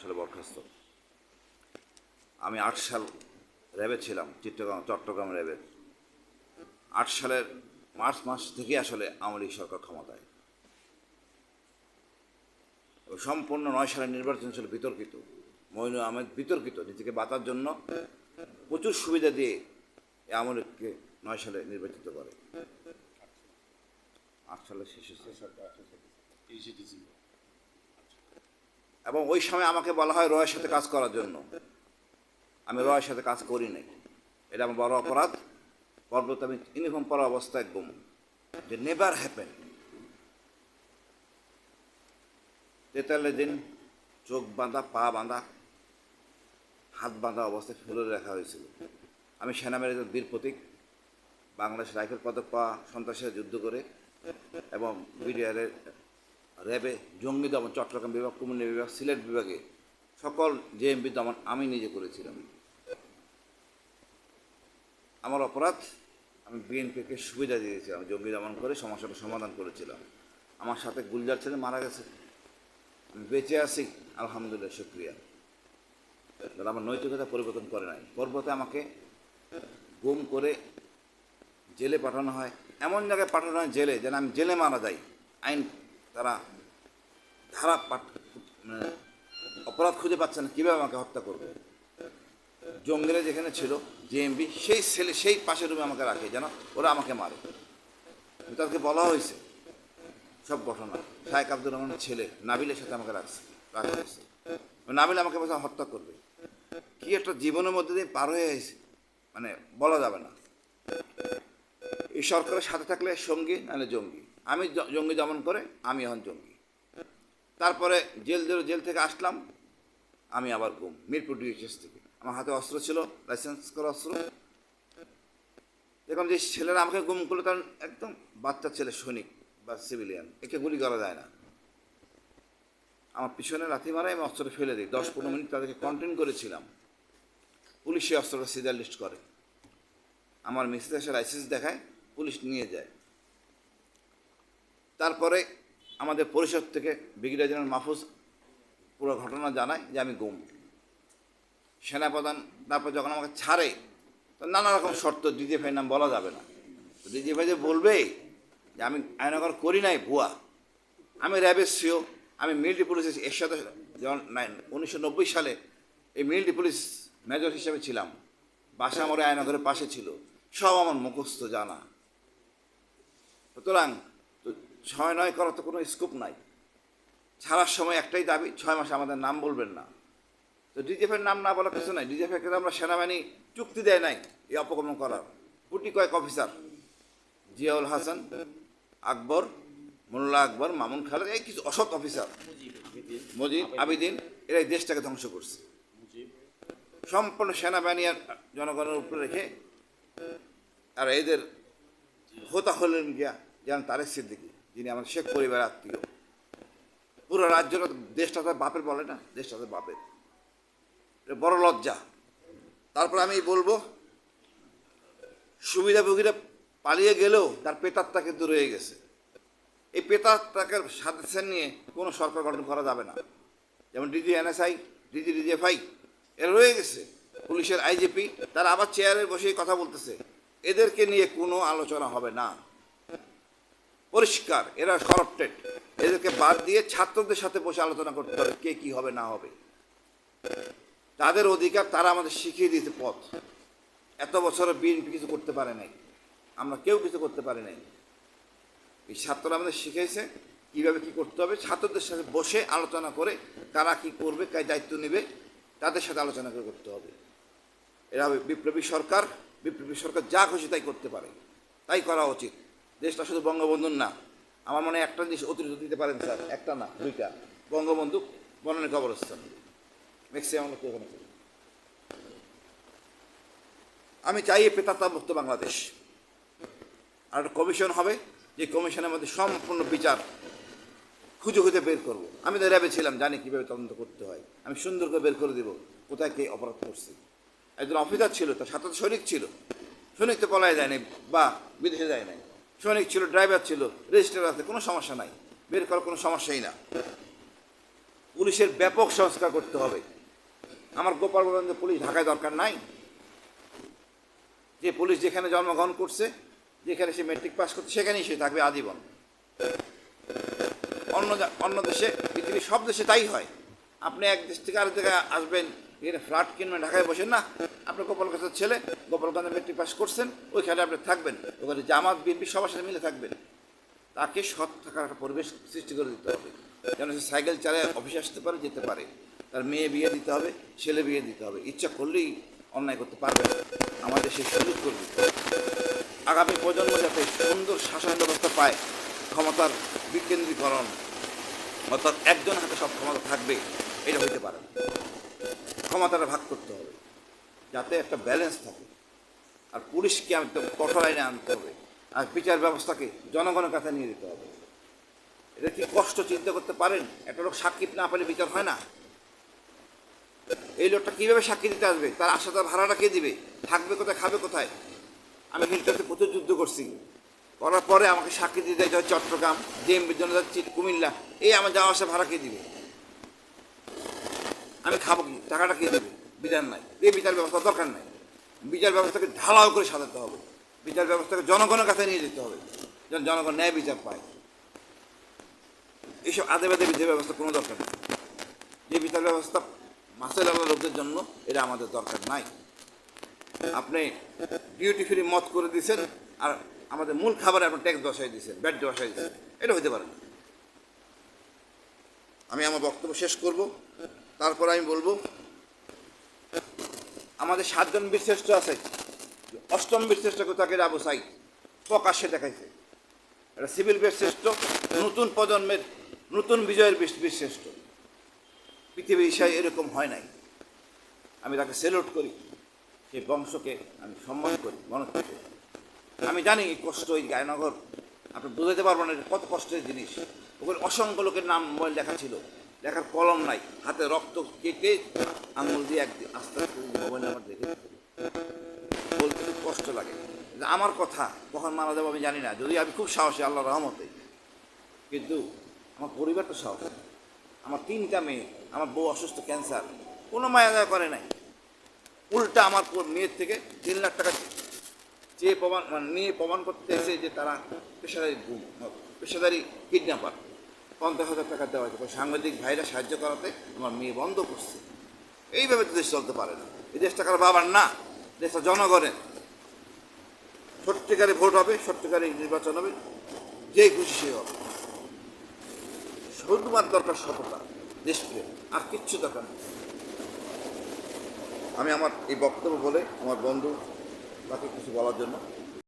সালে বরখাস্ত। আমি আট সাল র্যাবে ছিলাম চিত্তগ্রাম চট্টগ্রাম র্যাবে। আট সালের মার্চ মাস থেকে আসলে আওয়ামী সরকার ক্ষমতায়। সম্পূর্ণ নয় সালের নির্বাচন ছিল বিতর্কিত। মইনু আহমেদ বিতর্কিত, নিজেকে বাঁচার জন্য প্রচুর সুবিধা দিয়ে আওয়ামী লীগকে নয় সালে নির্বাচিত করে। আট সালে শেষ ডিসেম্বর। এবং ওই সময় আমাকে বলা হয় রয়ের সাথে কাজ করার জন্য। আমি রয়ের সাথে কাজ করি নাই। এটা আমার বড় অপরাধ। পর্বত আমি ইউনিফর্ম পরা অবস্থায় গুম যে নেভার হ্যাপেন তেতাল্লিশ দিন চোখ বাঁধা, পা বাঁধা, হাত বাঁধা অবস্থায় ফেলে রাখা হয়েছিল। আমি সেনাবাহিনীর একজন বীর প্রতীক। বাংলাদেশ রাইফেল পদক পাওয়া সন্ত্রাসের যুদ্ধ করে এবং বিডিআরের র্যাবে জঙ্গি দমন, চট্টগ্রাম বিভাগ কুমিল্লা বিভাগ, সিলেট বিভাগে সকল জেএমবি দমন আমি নিজে করেছিলাম। আমার অপরাধ, আমি বিএনপিকে সুবিধা দিয়েছিলাম জঙ্গি দমন করে সমস্যাটা সমাধান করেছিলাম। আমার সাথে গুলজার ছেলে মারা গেছে। আমি বেঁচে আছি, আলহামদুলিল্লাহ, শুক্রিয়া। তারা আমার নৈতিকতা পরিবর্তন করে নাই। পর্বতে আমাকে গুম করে জেলে পাঠানো হয়। এমন জায়গায় পাঠানো হয় জেলে, যেন আমি জেলে মারা যাই। আইন তারা ধারা পাঠ মানে অপরাধ খুঁজে পাচ্ছে না, কীভাবে আমাকে হত্যা করবে? জঙ্গিরা যেখানে ছিল জেএমবি সেই ছেলে, সেই পাশের রুমে আমাকে রাখে, যেন ওরা আমাকে মারে। তাদেরকে বলা হয়েছে, সব ঘটনা। শাহেক আব্দুর রহমানের ছেলে, নাবিলের সাথে আমাকে রাখছে, রাখা হয়েছে। নাবিল আমাকে বলছে, হত্যা করবে। কি একটা জীবনের মধ্যে দিয়ে পার হয়ে গেছে মানে বলা যাবে না। এই সরকারের সাথে থাকলে সঙ্গী, নাহলে জঙ্গি। আমি জঙ্গি দমন করে, আমি এখন জঙ্গি। তারপরে জেল ধরে জেল থেকে আসলাম। আমি আবার গুম মিরপুর ডিএইচএস থেকে। আমার হাতে অস্ত্র ছিল, লাইসেন্স করা অস্ত্র। দেখলাম যে ছেলেরা আমাকে গুম করল তার একদম বাচ্চা ছেলে, সৈনিক বা সিভিলিয়ান, একে গুলি করা যায় না। আমার পিছনে লাথি মারায় আমি অস্ত্রটা ফেলে দিই। দশ পনেরো মিনিট তাদেরকে কন্টেন করেছিলাম। পুলিশ সেই অস্ত্রটা সিজার লিস্ট করে। আমার মিসেস এসে লাইসেন্স দেখায়, পুলিশ নিয়ে যায়। তারপরে আমাদের পরিষদ থেকে ব্রিগেডিয়ার জেনারেল মাহফুজ পুরো ঘটনা জানায় যে আমি গুম। সেনাপ্রধান তারপর যখন আমাকে ছাড়ে, তো নানা রকম শর্ত ডিজিএফআই নাম বলা যাবে না। ডিজিএফআই যে বলবে যে আমি আইনগর করি নাই ভুয়া, আমি র্যাবের সিও, আমি মিলিটারি পুলিশের এর সাথে যখন উনিশশো নব্বই সালে এই মিলিটারি পুলিশ মেজর হিসেবে ছিলাম, বাসা আমার আয়নগরের পাশে ছিল, সব আমার মুখস্থ জানা। সুতরাং ছয় নয় করার তো কোনো স্কোপ নাই। ছাড়ার সময় একটাই দাবি, ছয় মাসে আমাদের নাম বলবেন না। তো ডিজিএফের নাম না বলার কিছু নাই। ডিজিএফের কিন্তু আমরা সেনাবাহিনী চুক্তি দেয় নাই এই অপকর্ম করার। গুটি কয়েক অফিসার, জিয়াউল হাসান, আকবর, মোল্লা আকবর, মামুন খালেদ, এই কিছু অসৎ অফিসার, মজিদ, আবিদিন এরা এই দেশটাকে ধ্বংস করছে। সম্পূর্ণ সেনাবাহিনী আর জনগণের উপরে রেখে আর এদের হোতা হলেন গিয়া যেমন তারেক সিদ্দিকি। যিনি আমার শেখ পরিবারের আত্মীয়। পুরো রাজ্যটা দেশটা তার বাপের বলে না, দেশটা তার বাপের। বড় লজ্জা। তারপর আমি বলব সুবিধাভোগীরা পালিয়ে গেলেও তার পেতাত্তা কিন্তু রয়ে গেছে। এই পেতাত্তাকে সাথে নিয়ে কোনো সরকার গঠন করা যাবে না। যেমন ডিজি এনএসআই, ডিজি ডিজিএফআই এরা রয়ে গেছে। পুলিশের আইজিপি, তারা আবার চেয়ারে বসেই কথা বলতেছে। এদেরকে নিয়ে কোনো আলোচনা হবে না। পরিষ্কার, এরা করপ্টেড এদেরকে বাদ দিয়ে ছাত্রদের সাথে বসে আলোচনা করতে হবে, কে কি হবে, না হবে। তাদের অধিকার তারা আমাদের শিখিয়ে দিতে পথ। এত বছরে বিএনপি কিছু করতে পারে নাই। আমরা কেউ কিছু করতে পারি নাই। এই ছাত্ররা আমাদের শিখেছে কীভাবে কী করতে হবে। ছাত্রদের সাথে বসে আলোচনা করে কারা কী করবে, কার দায়িত্ব নেবে, তাদের সাথে আলোচনা করে করতে হবে। এরা বিপ্লবী সরকার। বিপ্লবী সরকার যা খুশি তাই করতে পারে। তাই করা উচিত। দেশটা শুধু বঙ্গবন্ধুর না, আমার মনে একটা জিনিস অতিরিক্ত দিতে পারেন স্যার, একটা না, দুইটা। বঙ্গবন্ধু বনানী কবরস্থান। ম্যাক্সিমাম লোক ওখানে আমি চাই পেতাত্তা বাংলাদেশ। আর একটা কমিশন হবে, যে কমিশনের মধ্যে সম্পূর্ণ বিচার খুঁজে খুঁজে বের করব। আমি তো র্যাবে ছিলাম, জানি কীভাবে তদন্ত করতে হয়। আমি সুন্দর করে বের করে দেব, কোথায় কে অপরাধ করছে। একজন অফিসার ছিল, তার সাথে সৈনিক ছিল। সৈনিক তো পলায় যায় নাই, বা বিদেশে যায় নাই। সৈনিক ছিল, ড্রাইভার ছিল রেজিস্টার আছে, কোনো সমস্যা নাই। বের করার কোনো সমস্যাই না। পুলিশের ব্যাপক সংস্কার করতে হবে। আমার গোপালগঞ্জে পুলিশ ঢাকায় দরকার নাই। যে পুলিশ যেখানে জন্মগ্রহণ করছে, যেখানে সে মেট্রিক পাস করছে, সেখানেই সে থাকবে আজীবন। অন্য অন্য দেশে, পৃথিবীর সব দেশে তাই হয়। আপনি এক দেশ থেকে আরেক জায়গায় আসবেন এখানে ফ্ল্যাট কিনবেন, ঢাকায় বসেন না। আপনার গোপালগঞ্জের ছেলে গোপালগঞ্জে মেট্রিক পাস করছেন, ওইখানে আপনি থাকবেন। ওখানে জামাত, বিএনপি সবার সাথে মিলে থাকবেন। তাকে সৎ থাকার একটা পরিবেশ সৃষ্টি করে দিতে হবে। যেন সে সাইকেল চালায় অফিসে আসতে পারে, যেতে পারে। তার মেয়ে বিয়ে দিতে হবে, ছেলে বিয়ে দিতে হবে। ইচ্ছা করলেই অন্যায় করতে পারবে আমাদের সেই সুযোগ করে দিতে হবে। আগামী প্রজন্ম যাতে সুন্দর শাসন ব্যবস্থা পায়, ক্ষমতার বিকেন্দ্রীকরণ, অর্থাৎ একজন হাতে সব ক্ষমতা থাকবে, এটা হইতে পারে ক্ষমতাটা ভাগ করতে হবে, যাতে একটা ব্যালেন্স থাকে। আর পুলিশকে আমি তো কঠোর আইনে আনতে হবে, আর বিচার ব্যবস্থাকে জনগণের কাছে নিয়ে যেতে হবে। এটা কি কষ্ট চিন্তা করতে পারেন? একটা লোক সাক্ষী না পেলে বিচার হয় না। এই লোকটা কীভাবে সাক্ষী দিতে আসবে? তার আশা, তার ভাড়াটা কে দিবে? থাকবে কোথায়, খাবে কোথায়? আমি হিলটাতে প্রচুর যুদ্ধ করছি। করার পরে আমাকে সাক্ষী দিতে যাই চট্টগ্রাম জেএমবির জন্য যাচ্ছি কুমিল্লা। এই আমার যাওয়া আসা ভাড়া কে দিবে? আমি খাব কি? টাকাটা কে দেবে? বিচার নাই। এই বিচার ব্যবস্থা দরকার নাই। বিচার ব্যবস্থাকে ঢালাও করে সাজাতে হবে। বিচার ব্যবস্থাকে জনগণের কাছে নিয়ে যেতে হবে। যেন জনগণ ন্যায় বিচার পায়। এইসব আদে বাদে বিচার ব্যবস্থা কোনো দরকার নেই। যে বিচার ব্যবস্থা মাসের আলাদা লোকদের জন্য, এটা আমাদের দরকার নাই। আপনি ডিউটি ফ্রি মত করে দিয়েছেন, আর আমাদের মূল খাবারে আপনি ট্যাক্স বসাই দিয়েছেন, ব্যাট বসাই দিয়েছেন। এটা হইতে পারে আমি আমার বক্তব্য শেষ করব। তারপর আমি বলব, আমাদের সাতজন বীরশ্রেষ্ঠ আছে। অষ্টম বীরশ্রেষ্ঠ কোথাকে আবু সাইদ। প্রকাশ্যে দেখাইছে। এটা সিভিল বীরশ্রেষ্ঠ, নতুন প্রজন্মের, নতুন বিজয়ের বীর- বীরশ্রেষ্ঠ। পৃথিবীর ইশায় এরকম হয় নাই। আমি তাকে সেলুট করি। সেই বংশকে আমি সম্মান করি মনে আমি জানি কষ্ট ওই গায়নগর। আপনি বুঝাতে পারবেন না কত কষ্টের জিনিস। ওখানে অসংখ্য লোকের নাম লেখা ছিল। লেখার কলম নাই, হাতে রক্ত কেটে আঙুল দিয়ে একদিন আস্তে আস্তে মোবাইল নাম্বার দেখে বলতে খুব কষ্ট লাগে। আমার কথা কখন মারা যাব আমি জানি না। যদি আমি খুব সাহসী আল্লাহ রহমতে। কিন্তু আমার পরিবার তো সাহস। আমার তিনটা মেয়ে, আমার বউ অসুস্থ, ক্যান্সার। কোনো মায়া দয়া করে নাই। উল্টা আমার মেয়ের থেকে তিন লাখ টাকা চেয়ে প্রমাণ মানে নিয়ে প্রমাণ করতে এসে যে তারা পেশাদারি পেশাদারি কিডন্যাপার। পঞ্চাশ হাজার টাকা দেওয়া হয়েছে। সাংবাদিক ভাইরা সাহায্য করাতে আমার মেয়ে বন্ধ করছে। এইভাবে তো দেশ চলতে পারে না। এই দেশটা কারও বাবার না, দেশটা জনগণের। সত্যিকারে ভোট হবে সত্যিকারে নির্বাচন হবে, যে খুশি সে হবে। শুধুমাত্র দরকার সততা, দেশপ্রেম, আর কিচ্ছু দরকার নেই আমি আমার এই বক্তব্য বলে আমার বন্ধু তাকে কিছু বলার জন্য